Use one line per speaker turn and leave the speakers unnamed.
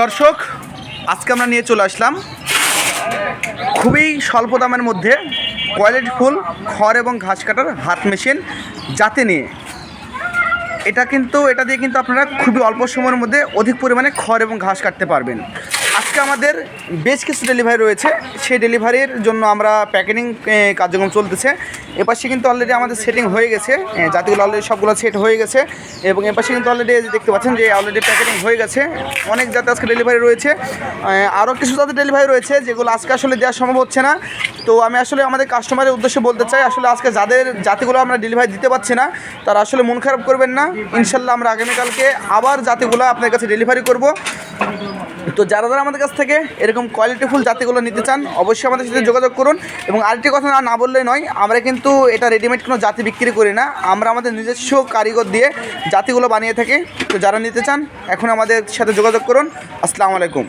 দর্শক, আজকে আমরা নিয়ে চলে আসলাম খুবই স্বল্প দামের মধ্যে কোয়ালিটি ফুল, খড় এবং ঘাস কাটার হাত মেশিন যাতে নিয়ে। এটা কিন্তু, এটা দিয়ে কিন্তু আপনারা খুবই অল্প সময়ের মধ্যে অধিক পরিমাণে খড় এবং ঘাস কাটতে পারবেন। আজকে আমাদের বেশ কিছু ডেলিভারি রয়েছে। সেই ডেলিভারির জন্য আমরা প্যাকেটিং কার্যক্রম চলতেছে। এপাশে কিন্তু অলরেডি আমাদের সেটিং হয়ে গেছে। জাতিগুলো অলরেডি সবগুলো সেট হয়ে গেছে এবং এপাশে কিন্তু অলরেডি দেখতে পাচ্ছেন যে অলরেডি প্যাকেটিং হয়ে গেছে। অনেক জাতে আজকে ডেলিভারি রয়েছে। আরও কিছু জাতের ডেলিভারি রয়েছে যেগুলো আজকে আসলে দেওয়া সম্ভব হচ্ছে না। তো আমি আসলে আমাদের কাস্টমারের উদ্দেশ্যে বলতে চাই, আসলে আজকে যাদের জাতিগুলো আমরা ডেলিভারি দিতে পারছি না, তারা আসলে মন খারাপ করবেন না। ইনশাল্লাহ আমরা আগামীকালকে আবার জাতিগুলো আপনার কাছে ডেলিভারি করব। তো যারা যারা আমাদের কাছ থেকে এরকম কোয়ালিটিফুল জাতিগুলো নিতে চান, অবশ্যই আমাদের সাথে যোগাযোগ করুন। এবং আরেকটি কথা না বললে নয়, আমরা কিন্তু এটা রেডিমেড কোনো জাতি বিক্রি করি না। আমরা আমাদের নিজস্ব কারিগর দিয়ে জাতিগুলো বানিয়ে থাকি। তো যারা নিতে চান, এখন আমাদের সাথে যোগাযোগ করুন। আসসালামু আলাইকুম।